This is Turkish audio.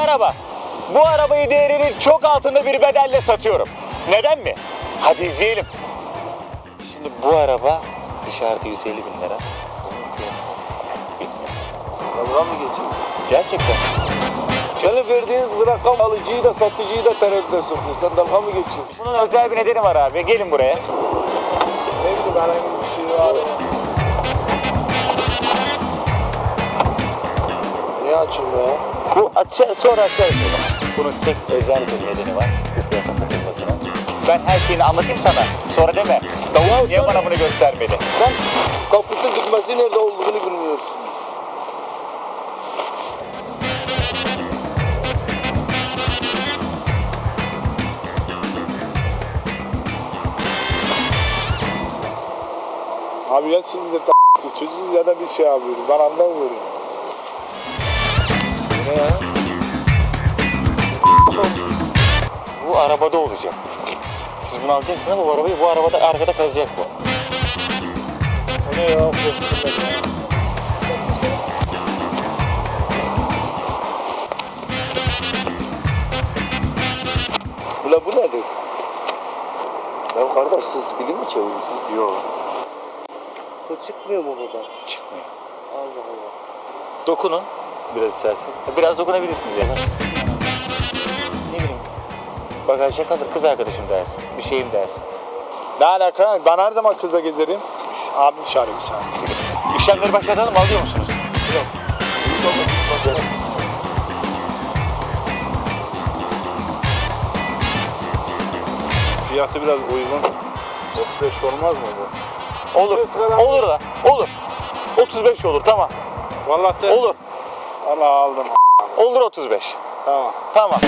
Merhaba. Bu arabayı değerinin çok altında bir bedelle satıyorum. Neden mi? Hadi izleyelim. Şimdi bu araba dışarıda 150 bin lira. Dalga mı geçiyorsun? Gerçekten. Senin verdiğin rakam alıcıyı da satıcıyı da tereddüte sokuyor. Sen dalga mı geçiyorsun? Bunun özel bir nedeni var abi. Gelin buraya. Ne bileyim herhangi bir şey var. Açılmıyor ya? Bu açı, sonra açarız. Bunun tek özel bir nedeni var. Ben her şeyini anlatayım sana. Sonra deme. Davul niye sen- bana bunu göstermedi? Sen kaputun dikmesi nerede olduğunu bilmiyorsun. Abi ya şimdi de t- çocuğuz ya da bir şey yapıyoruz. Ben anlamıyorum. Ne ya? Bu arabada olacak. Siz bunu alacaksınız ama bu arabayı bu arabada arkada kalacak bu. O ne ya? Ya. Ula bu nedir? Ya kardeş siz film mi çeviriyorsunuz? Yok. Bu çıkmıyor mu buradan? Çıkmıyor. Allah Allah. Dokunun. Biraz isterseniz. Biraz dokunabilirsiniz ya. Ne bileyim. Bagajda kalır kız arkadaşım dersin. Bir şeyim dersin. Ne alaka? Ben her zaman kızla gezerim. Abim çağırıyor bir saniye. İşlemleri başlatalım alıyor musunuz? Fiyatı biraz uygun. 35 olmaz mı bu? Olur. Olur da. Olur. 35 olur tamam. Vallahi de Olur. Allah aldım. Olur 35. Tamam. Tamam.